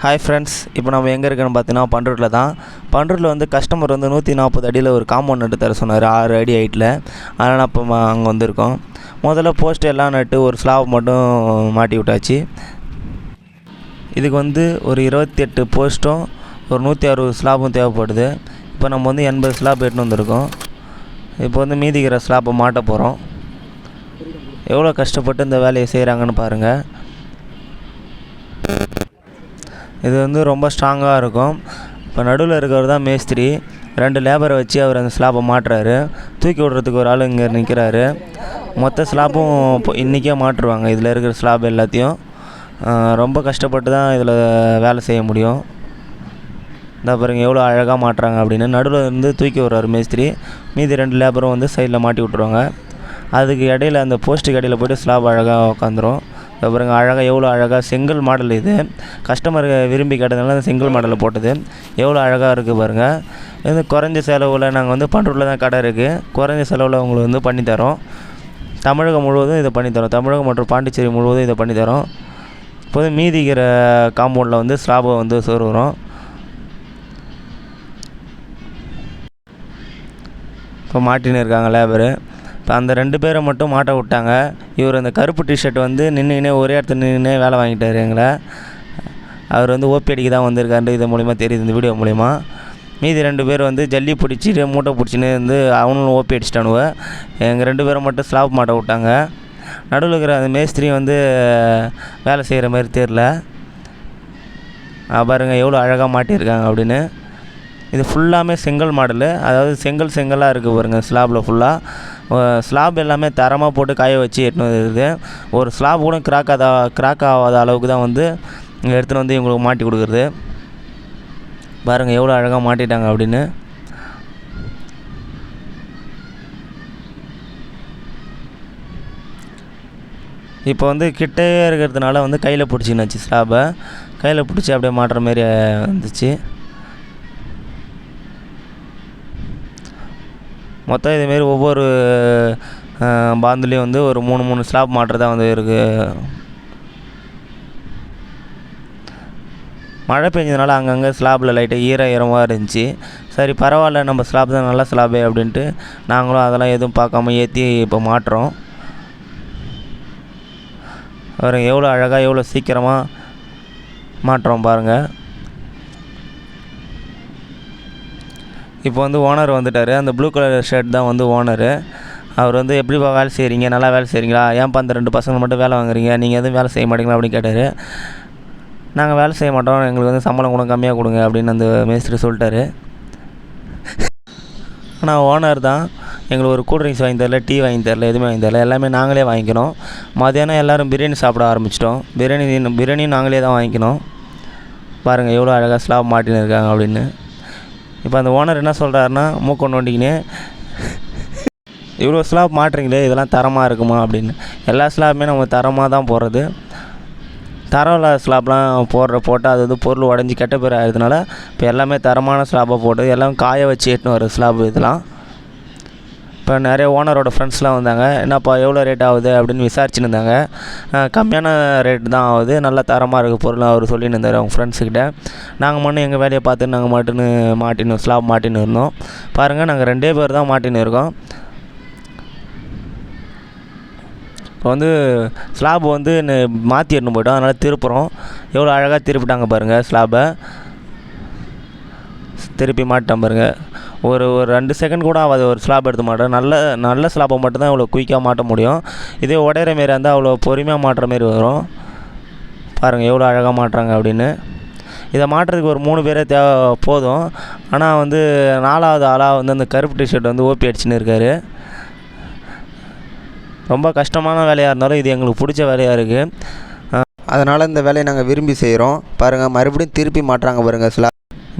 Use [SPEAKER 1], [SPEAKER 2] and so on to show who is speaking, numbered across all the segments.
[SPEAKER 1] Hi friends இப்போ நம்ம எங்கே இருக்கோன்னு பார்த்தீங்கன்னா பண்ருட்டில் தான். பண்ருட்டில் வந்து கஸ்டமர் வந்து நூற்றி நாற்பது அடியில் ஒரு காம்பவுண்ட் நட்டு தர சொன்னார் ஆறு அடி ஹைட்டில் அதனால் அப்போ அங்கே வந்திருக்கோம். முதல்ல போஸ்ட் எல்லாம் நட்டு ஒரு ஸ்லாப் மட்டும் மாட்டி விட்டாச்சு. இதுக்கு வந்து ஒரு இருபத்தெட்டு போஸ்ட்டும் ஒரு நூற்றி அறுபது ஸ்லாப்பும் தேவைப்படுது. இப்போ நம்ம வந்து எண்பது ஸ்லாப் எட்டுன்னு வந்திருக்கோம். இப்போ வந்து மீதிக்கிற ஸ்லாப்பை மாட்ட போகிறோம் எவ்வளோ கஷ்டப்பட்டு இந்த வேலையை செய்கிறாங்கன்னு பாருங்கள் இது வந்து ரொம்ப ஸ்ட்ராங்காக இருக்கும். இப்போ நடுவில் இருக்கிறவர் தான் மேஸ்திரி. ரெண்டு லேபரை வச்சு அவர் அந்த ஸ்லாப்பை மாட்டுறாரு. தூக்கி விடுறதுக்கு ஒரு ஆள் இங்கே நிற்கிறாரு மொத்த ஸ்லாப்பும் இப்போ இன்றைக்கே மாட்டுருவாங்க. இதில் இருக்கிற ஸ்லாப் எல்லாத்தையும். ரொம்ப கஷ்டப்பட்டு தான் இதில் வேலை செய்ய முடியும். இந்த பாருங்க எவ்வளோ அழகாக மாட்டுறாங்க அப்படின்னு. நடுவில் இருந்து தூக்கி விடுறாரு மேஸ்திரி. மீதி ரெண்டு லேபரும் வந்து சைடில் மாட்டி விட்ருவாங்க அதுக்கு இடையில அந்த போஸ்ட்டுக்கு இடையில போய்ட்டு ஸ்லாப் அழகாக உட்காந்துரும் பாருங்க அழகாக எவ்வளோ அழகாக செங்கல் மாடல் இது. கஸ்டமர் விரும்பி கேட்டதுனால அந்த செங்கல் மாடலில் போட்டது. எவ்வளோ அழகாக இருக்குது பாருங்கள் இது குறைஞ்ச செலவில் நாங்கள் வந்து பண்ருட்டில் தான் கடை இருக்குது குறைஞ்ச செலவில் உங்களுக்கு வந்து பண்ணித்தரோம் தமிழகம் முழுவதும் இதை பண்ணித்தரோம் தமிழகம் மற்றும் பாண்டிச்சேரி முழுவதும் இதை பண்ணித்தரோம் இப்போது மீதிக்கிற காம்பவுண்டில் வந்து ஸ்லாபை வந்து சொருகிறோம் இப்போ மாட்டின்னு இருக்காங்க லேபரு இப்போ அந்த ரெண்டு பேரை மட்டும் மாட்ட விட்டாங்க. இவர் அந்த கருப்பு டிஷர்ட் வந்து நின்றுக்கினே ஒரே இடத்துல நின்றுனே வேலை வாங்கிட்டார் எங்களை. அவர் வந்து ஓபி அடிக்க தான் வந்திருக்காரு இது மூலிமா தெரியுது இந்த வீடியோ மூலிமா மீதி ரெண்டு பேர் வந்து ஜல்லி பிடிச்சிட்டு மூட்டை பிடிச்சின்னு வந்து அவனும் ஓபி அடிச்சிட்டானுவ. எங்கள் ரெண்டு பேரை மட்டும் ஸ்லாப் மாட்ட விட்டாங்க. நடுவில் இருக்கிற அந்த மேஸ்திரி வந்து வேலை செய்கிற மாதிரி தெரில பாருங்கள் எவ்வளோ அழகாக மாட்டியிருக்காங்க அப்படின்னு. இது ஃபுல்லாமே செங்கல் மாடலு அதாவது செங்கல் செங்கலாக இருக்குது பாருங்கள் ஸ்லாபில் ஃபுல்லாக ஸ்லாப் எல்லாமே தரமாக போட்டு காய வச்சு எடுத்துன்னு வந்துருக்குது ஒரு ஸ்லாப் கூட கிராக் ஆதா கிராக் ஆகாத அளவுக்கு தான் வந்து இங்கே எடுத்துன்னு வந்து இவங்களுக்கு மாட்டி கொடுக்குறது. பாருங்கள் எவ்வளோ அழகாக மாட்டிட்டாங்க அப்படின்னு. இப்போ வந்து கிட்டே இருக்கிறதுனால வந்து கையில் பிடிச்சிக்கினாச்சு ஸ்லாபை கையில் பிடிச்சி அப்படியே மாட்டுற மாரி வந்துச்சு. மொத்தம் இதுமாரி ஒவ்வொரு பாந்துலேயும் வந்து ஒரு மூணு மூணு ஸ்லாப் மாட்டுறதா வந்து இருக்குது மழை பெஞ்சதுனால அங்கங்கே ஸ்லாப்பில் லைட்டாக ஈர ஈரமாக இருந்துச்சு. சரி பரவாயில்ல நம்ம ஸ்லாப் தான் நல்ல ஸ்லாபே அப்படின்ட்டு நாங்களும் அதெல்லாம் எதுவும் பார்க்காம ஏற்றி இப்போ மாட்டுறோம் அப்புறம் எவ்வளோ அழகாக எவ்வளோ சீக்கிரமாக மாட்டுறோம் பாருங்கள் இப்போ வந்து ஓனர் வந்துட்டார். அந்த ப்ளூ கலர் ஷர்ட் தான் வந்து ஓனரு அவர் வந்து எப்படிப்பா வேலை செய்கிறீங்க நல்லா வேலை செய்கிறீங்களா ஏன்ப்பா அந்த ரெண்டு பசங்க மட்டும் வேலை வாங்குறீங்க? நீங்கள் எதுவும் வேலை செய்ய மாட்டீங்களா? அப்படின்னு கேட்டார். நாங்கள் வேலை செய்ய மாட்டோம். எங்களுக்கு வந்து சம்பளம் கூட கம்மியாக கொடுங்க. அப்படின்னு அந்த மேஸ்திரி சொல்லிட்டாரு. ஆனால் ஓனர் தான் எங்களுக்கு ஒரு கூல் ட்ரிங்க்ஸ் வாங்கி தரல டீ வாங்கி தரல எதுவுமே வாங்கி தரல. எல்லாமே நாங்களே வாங்கிக்கணும் மதியானம் எல்லோரும் பிரியாணி சாப்பிட ஆரம்பிச்சிட்டோம். பிரியாணி பிரியாணியும் நாங்களே தான் வாங்கிக்கணும் பாருங்கள் எவ்வளோ அழகாக ஸ்லாப் மாட்டின்னு இருக்காங்க அப்படின்னு. இப்போ அந்த ஓனர் என்ன சொல்கிறாருன்னா மூக்க நோண்டிக்கினே இவ்வளோ ஸ்லாப் மாட்டுறீங்களே இதெல்லாம் தரமாக இருக்குமா? அப்படின்னு. எல்லா ஸ்லாப்புமே நம்ம தரமாக தான் போடுறது. தரம் இல்லாத ஸ்லாப்லாம் போடுற போட்டால் அது வந்து பொருள் உடஞ்சி கெட்ட பேர் ஆகிறதுனால இப்போ எல்லாமே தரமான ஸ்லாப்பாக போட்டு எல்லாம் காய வச்சு எட்டுன்னு வர ஸ்லாப் இதெல்லாம். இப்போ நிறைய ஓனரோட ஃப்ரெண்ட்ஸ்லாம் வந்தாங்க. என்னப்பா எவ்வளோ ரேட் ஆகுது? அப்படின்னு விசாரிச்சுன்னு இருந்தாங்க கம்மியான ரேட் தான் ஆகுது. நல்ல தரமாக இருக்குது பொருள் அவர் சொல்லின்னு இருந்தார் அவங்க ஃப்ரெண்ட்ஸுக்கிட்ட நாங்கள் மட்டும் எங்கள் வேலையை பார்த்து நாங்கள் மாட்டுன்னு மாட்டின்னு ஸ்லாப் மாட்டின்னு இருந்தோம். பாருங்கள் நாங்கள் ரெண்டே பேர் தான் மாட்டின்னு இருக்கோம். இப்போ வந்து ஸ்லாப் வந்து மாற்றி எடுத்துன்னு போயிட்டோம். அதனால் திருப்புறோம். எவ்வளோ அழகாக திருப்பிட்டாங்க பாருங்கள் ஸ்லாபை திருப்பி மாட்டேன் பாருங்கள் ஒரு ஒரு ரெண்டு செகண்ட் கூட ஆகாது ஒரு ஸ்லாப் எடுத்து மாட்டேன் நல்ல நல்ல ஸ்லாப்பை மட்டும்தான் இவ்வளோ குயிக்காக மாட்ட முடியும். இதே உடையிற மாரி இருந்தால் அவ்வளோ பொறுமையாக மாட்டுற மாரி வரும். பாருங்கள் எவ்வளோ அழகாக மாட்டுறாங்க அப்படின்னு. இதை மாட்டுறதுக்கு ஒரு மூணு பேரே தேவை போதும். ஆனால் வந்து நாலாவது ஆளாக வந்து அந்த கருப்பு டிஷர்ட் வந்து ஓபி அடிச்சுன்னு இருக்கார். ரொம்ப கஷ்டமான வேலையாக இருந்தாலும் இது எங்களுக்கு பிடிச்ச வேலையாக இருக்குது
[SPEAKER 2] அதனால் இந்த வேலையை நாங்கள் விரும்பி செய்கிறோம் பாருங்கள் மறுபடியும் திருப்பி மாட்டுறாங்க பாருங்கள் ஸ்லா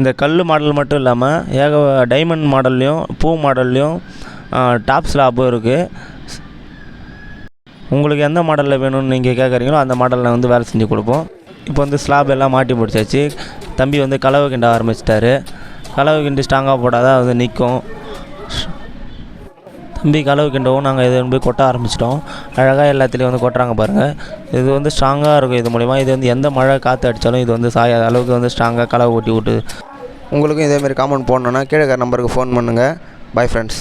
[SPEAKER 1] இந்த கல் மாடல் மட்டும் இல்லாமல் ஏக டைமண்ட் மாடல்லையும் பூ மாடல்லையும் டாப் ஸ்லாப்பும் இருக்குது உங்களுக்கு எந்த மாடலில் வேணும்னு நீங்கள் கேட்குறீங்களோ அந்த மாடலில் வந்து வேலை செஞ்சு கொடுப்போம். இப்போ வந்து ஸ்லாப் எல்லாம் மாட்டி பிடிச்சாச்சு தம்பி வந்து கலவை கிண்ட ஆரம்பிச்சிட்டாரு. கலவை கிண்டி ஸ்ட்ராங்காக போட்டாதான் வந்து நிற்கும் தம்பி கலவு கிண்டவும் நாங்கள் இது போய் கொட்ட ஆரம்பிச்சிட்டோம். அழகாக எல்லாத்துலேயும் வந்து கொட்டுறாங்க பாருங்கள் இது வந்து ஸ்ட்ராங்காக இருக்கும் இது மூலிமா இது வந்து எந்த மழை காற்று அடித்தாலும் இது வந்து சாயாத அளவுக்கு வந்து ஸ்ட்ராங்காக கலவை கொட்டி விட்டு
[SPEAKER 2] உங்களுக்கும் இதேமாரி காம்பவுண்ட் போடணுன்னா கீழே இருக்கிற நம்பருக்கு ஃபோன் பண்ணுங்கள் பாய் ஃப்ரெண்ட்ஸ்